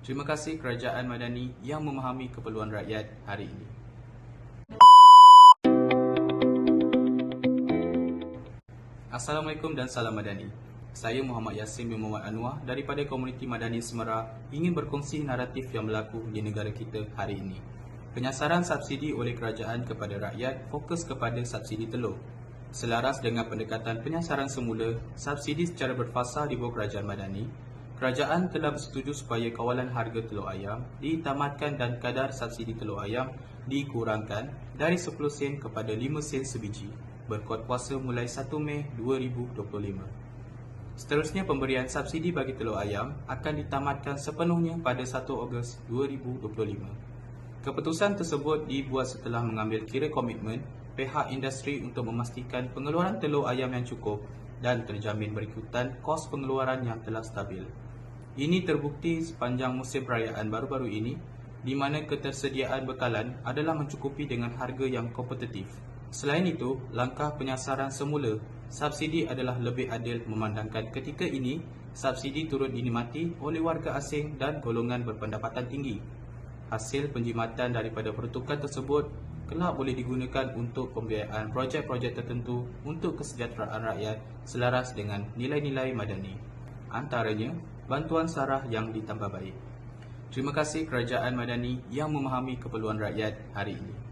Terima kasih Kerajaan Madani yang memahami keperluan rakyat hari ini. Assalamualaikum dan salam Madani. Saya Muhammad Yasin bin Muhammad Anwar daripada Komuniti Madani Semara ingin berkongsi naratif yang berlaku di negara kita hari ini. Penyasaran subsidi oleh kerajaan kepada rakyat fokus kepada subsidi telur. Selaras dengan pendekatan penyasaran semula, subsidi secara berfasah di bawah kerajaan Madani, kerajaan telah bersetuju supaya kawalan harga telur ayam ditamatkan dan kadar subsidi telur ayam dikurangkan dari 10 sen kepada 5 sen sebiji berkuat kuasa mulai 1 Mei 2025. Seterusnya pemberian subsidi bagi telur ayam akan ditamatkan sepenuhnya pada 1 Ogos 2025. Keputusan tersebut dibuat setelah mengambil kira komitmen pihak industri untuk memastikan pengeluaran telur ayam yang cukup dan terjamin berikutan kos pengeluaran yang telah stabil. Ini terbukti sepanjang musim perayaan baru-baru ini di mana ketersediaan bekalan adalah mencukupi dengan harga yang kompetitif. Selain itu, langkah penyasaran semula subsidi adalah lebih adil memandangkan ketika ini subsidi turut dinikmati oleh warga asing dan golongan berpendapatan tinggi. Hasil penjimatan daripada peruntukan tersebut kelak boleh digunakan untuk pembiayaan projek-projek tertentu untuk kesejahteraan rakyat selaras dengan nilai-nilai madani. Antaranya, bantuan sarah yang ditambah baik. Terima kasih Kerajaan Madani yang memahami keperluan rakyat hari ini.